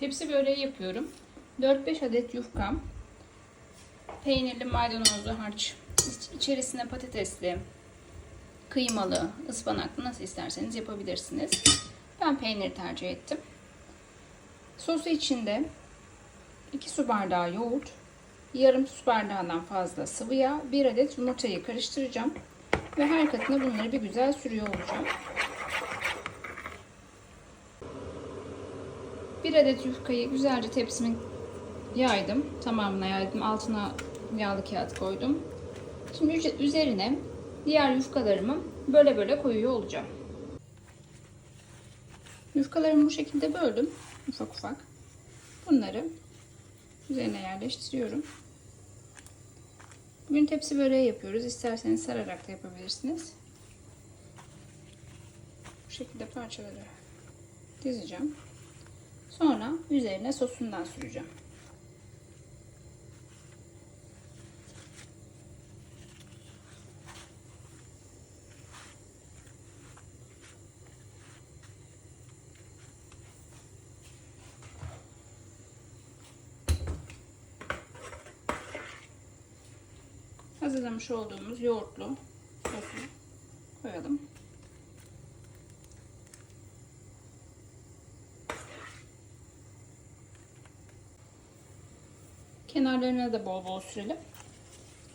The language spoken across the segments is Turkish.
Tepsi böreği yapıyorum. 4-5 adet yufkam. Peynirli maydanozlu harç. İç- İçerisine patatesli, kıymalı, ıspanaklı nasıl isterseniz yapabilirsiniz. Ben peynir tercih ettim. Sosu içinde 2 su bardağı yoğurt, yarım su bardağından fazla sıvı yağ, 1 adet yumurtayı karıştıracağım. Ve her katına bunları bir güzel sürüyor olacağım. Bir adet yufkayı güzelce tepsimin yaydım. Tamamına yaydım. Altına yağlı kağıt koydum. Şimdi üze- üzerine diğer yufkalarımı böyle böyle koyuyor olacağım. Yufkalarımı bu şekilde böldüm. Ufak ufak. Bunları üzerine yerleştiriyorum. Bugün tepsi böreği yapıyoruz. İsterseniz sararak da yapabilirsiniz. Bu şekilde parçaları dizeceğim. Sonra üzerine sosundan süreceğim. Hazırlamış olduğumuz yoğurtlu sosu koyalım. Kenarlarına da bol bol sürelim.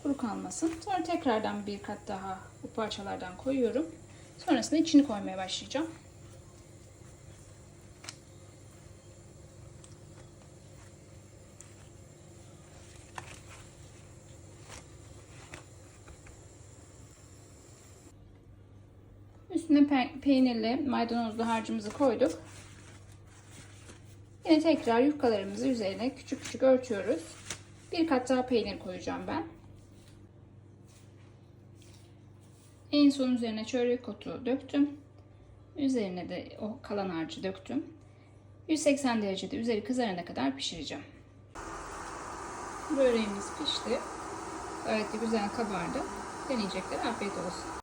Kuru kalmasın. Sonra tekrardan bir kat daha bu parçalardan koyuyorum. Sonrasında içini koymaya başlayacağım. Üstüne pe- peynirli maydanozlu harcımızı koyduk. Yine tekrar yufkalarımızı üzerine küçük küçük örtüyoruz. Bir kat daha peynir koyacağım ben. En son üzerine çörek otu döktüm. Üzerine de o kalan harcı döktüm. 180 derecede üzeri kızarana kadar pişireceğim. Böreğimiz pişti. Gayet de güzel kabardı. Deneyecekler afiyet olsun.